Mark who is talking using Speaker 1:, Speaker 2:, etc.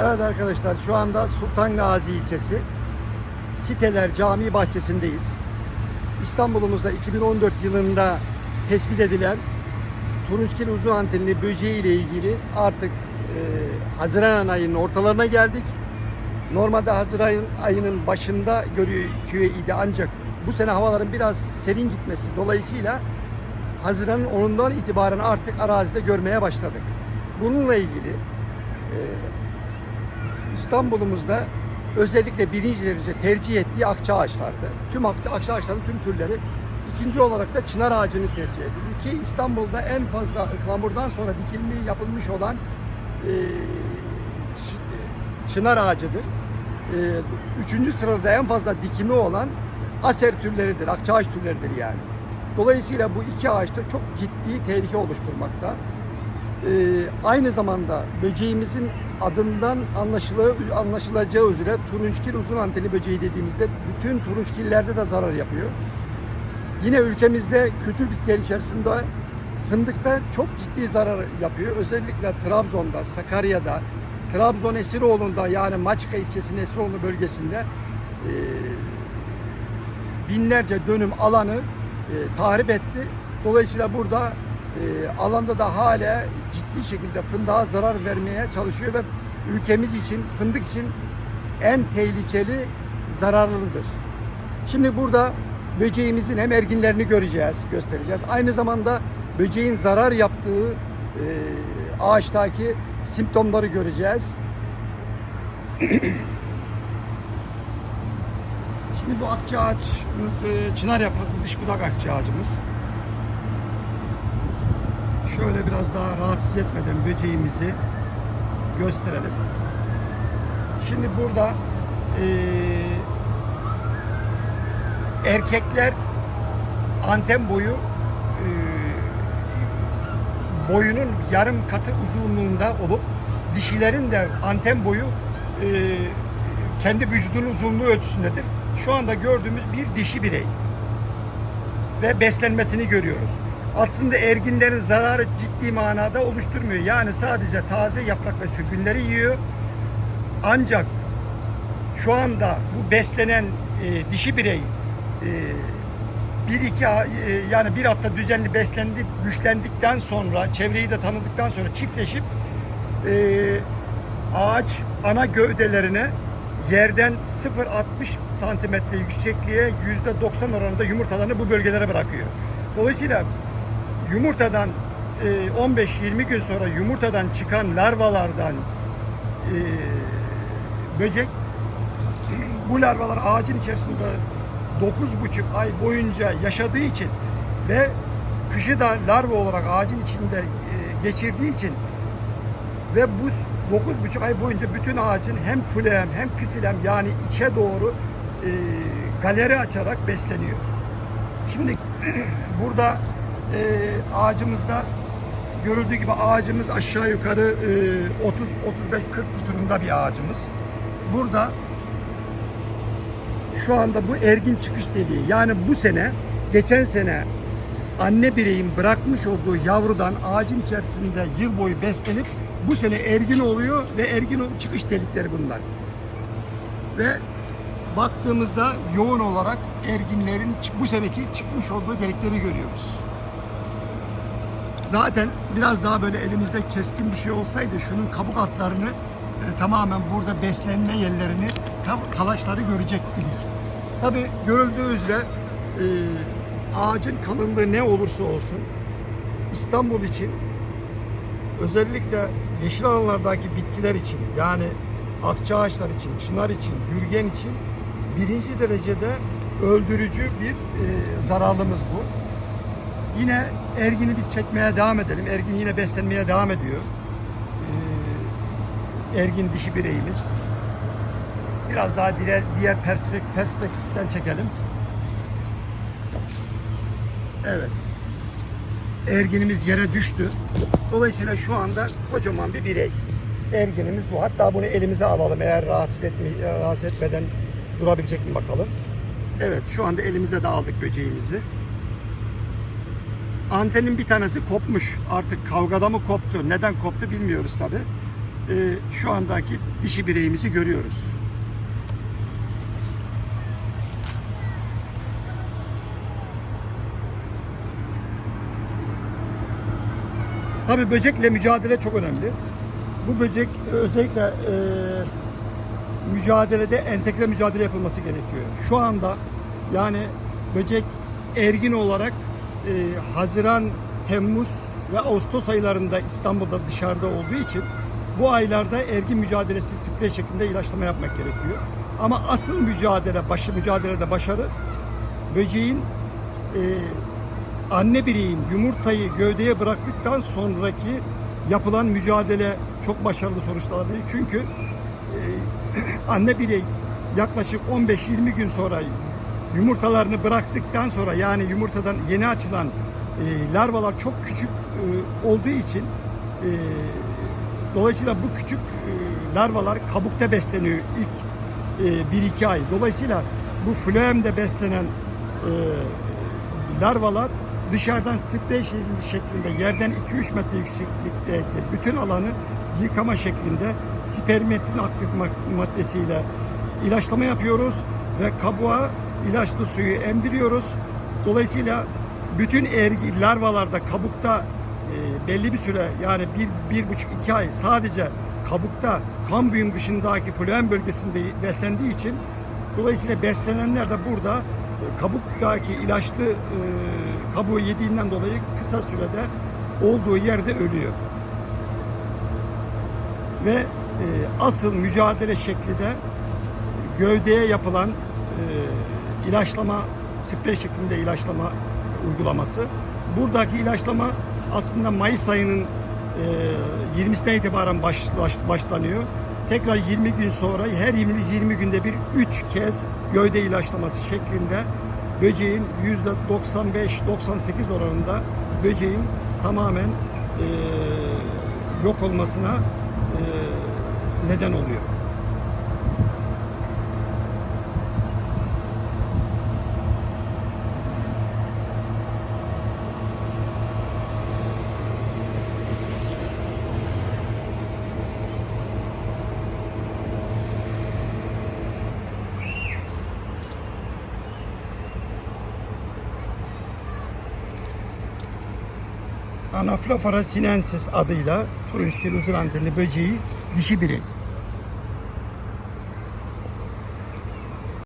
Speaker 1: Evet arkadaşlar şu anda Sultan Gazi ilçesi Siteler Camii bahçesindeyiz. İstanbul'umuzda 2014 yılında tespit edilen turunçgil uzun antenli böceği ile ilgili artık e, Haziran ayının ortalarına geldik. Normalde Haziran ayının başında görüyor idi ancak bu sene havaların biraz serin gitmesi dolayısıyla Haziran'ın 10'undan itibaren artık arazide görmeye başladık. Bununla ilgili e, İstanbul'umuzda özellikle birinci derece tercih ettiği akça ağaçlardı. Tüm akça, akça ağaçların tüm türleri. İkinci olarak da çınar ağacını tercih edildi. Ki İstanbul'da en fazla ıhlamurdan sonra dikilimi yapılmış olan e, çı- çınar ağacıdır. E, üçüncü sırada en fazla dikimi olan aser türleridir, akça ağaç türleridir yani. Dolayısıyla bu iki ağaç da çok ciddi tehlike oluşturmakta. Ee, aynı zamanda böceğimizin adından anlaşılı, anlaşılacağı üzere turunçgil uzun anteni böceği dediğimizde bütün turunçgillerde de zarar yapıyor. Yine ülkemizde kültür bitkiler içerisinde fındıkta çok ciddi zarar yapıyor. Özellikle Trabzon'da, Sakarya'da, Trabzon Esiroğlu'nda yani Maçka ilçesinin Esiroğlu bölgesinde e, binlerce dönüm alanı e, tahrip etti. Dolayısıyla burada e, alanda da hala ciddi şekilde fındığa zarar vermeye çalışıyor ve ülkemiz için, fındık için en tehlikeli zararlıdır. Şimdi burada böceğimizin hem erginlerini göreceğiz, göstereceğiz. Aynı zamanda böceğin zarar yaptığı e, ağaçtaki simptomları göreceğiz. Şimdi bu akça ağacımız e, çınar yapraklı dış budak akça ağacımız. Şöyle biraz daha rahatsız etmeden böceğimizi gösterelim. Şimdi burada e, erkekler anten boyu e, boyunun yarım katı uzunluğunda olup dişilerin de anten boyu e, kendi vücudunun uzunluğu ölçüsündedir. Şu anda gördüğümüz bir dişi birey ve beslenmesini görüyoruz. Aslında erginlerin zararı ciddi manada oluşturmuyor. Yani sadece taze yaprak ve sürgünleri yiyor. Ancak şu anda bu beslenen e, dişi birey e, bir iki e, yani bir hafta düzenli beslendi, güçlendikten sonra çevreyi de tanıdıktan sonra çiftleşip e, ağaç ana gövdelerine yerden 0.60 santimetre yüksekliğe %90 oranında yumurtalarını bu bölgelere bırakıyor. Dolayısıyla yumurtadan e, 15-20 gün sonra yumurtadan çıkan larvalardan e, böcek bu larvalar ağacın içerisinde 9,5 ay boyunca yaşadığı için ve kışı da larva olarak ağacın içinde e, geçirdiği için ve bu 9,5 ay boyunca bütün ağacın hem fülem hem kısilem yani içe doğru e, galeri açarak besleniyor. Şimdi burada e, ağacımızda görüldüğü gibi ağacımız aşağı yukarı e, 30 35 40 durumda bir ağacımız. Burada şu anda bu ergin çıkış deliği. Yani bu sene, geçen sene anne bireyin bırakmış olduğu yavrudan ağacın içerisinde yıl boyu beslenip bu sene ergin oluyor ve ergin çıkış delikleri bunlar. Ve baktığımızda yoğun olarak erginlerin bu seneki çıkmış olduğu delikleri görüyoruz. Zaten biraz daha böyle elimizde keskin bir şey olsaydı şunun kabuk altlarını e, tamamen burada beslenme yerlerini tam talaşları görecektik. Tabi görüldüğü üzere e, ağacın kalınlığı ne olursa olsun İstanbul için özellikle yeşil alanlardaki bitkiler için yani akça ağaçlar için, çınar için, gürgen için birinci derecede öldürücü bir e, zararlımız bu. Yine Ergin'i biz çekmeye devam edelim. Ergin yine beslenmeye devam ediyor. Ee, Ergin dişi bireyimiz. Biraz daha diğer, diğer perspek- perspektiften çekelim. Evet. Erginimiz yere düştü. Dolayısıyla şu anda kocaman bir birey. Erginimiz bu. Hatta bunu elimize alalım eğer rahatsız, etme, rahatsız etmeden durabilecek mi bakalım. Evet şu anda elimize de aldık böceğimizi. Antenin bir tanesi kopmuş. Artık kavgada mı koptu? Neden koptu bilmiyoruz tabi. e, şu andaki dişi bireyimizi görüyoruz. Tabii böcekle mücadele çok önemli. Bu böcek özellikle e, mücadelede entegre mücadele yapılması gerekiyor. Şu anda yani böcek ergin olarak Haziran, Temmuz ve Ağustos aylarında İstanbul'da dışarıda olduğu için bu aylarda ergin mücadelesi sprey şeklinde ilaçlama yapmak gerekiyor. Ama asıl mücadele, başı mücadelede başarı böceğin e, anne bireyin yumurtayı gövdeye bıraktıktan sonraki yapılan mücadele çok başarılı sonuçlar alabilir. Çünkü e, anne birey yaklaşık 15-20 gün sonra yumurtalarını bıraktıktan sonra yani yumurtadan yeni açılan e, larvalar çok küçük e, olduğu için e, dolayısıyla bu küçük e, larvalar kabukta besleniyor ilk 1-2 ay. Dolayısıyla bu floemde beslenen e, larvalar dışarıdan sprey şeklinde yerden 2-3 metre yükseklikteki bütün alanı yıkama şeklinde spermetrin aktif ma- maddesiyle ilaçlama yapıyoruz ve kabuğa ilaçlı suyu emdiriyoruz. Dolayısıyla bütün ergi larvalarda kabukta e, belli bir süre yani bir, bir buçuk iki ay sadece kabukta kambiyum dışındaki floem bölgesinde beslendiği için dolayısıyla beslenenler de burada e, kabuktaki ilaçlı e, kabuğu yediğinden dolayı kısa sürede olduğu yerde ölüyor. Ve e, asıl mücadele şekli de gövdeye yapılan e, ilaçlama, sprey şeklinde ilaçlama uygulaması. Buradaki ilaçlama aslında Mayıs ayının e, 20'sinden itibaren baş, baş- başlanıyor. Tekrar 20 gün sonra her 20, 20 günde bir 3 kez gövde ilaçlaması şeklinde böceğin %95-98 oranında böceğin tamamen e, yok olmasına e, neden oluyor. Anaphlofora sinensis adıyla turunçgil uzun antenli böceği dişi birey.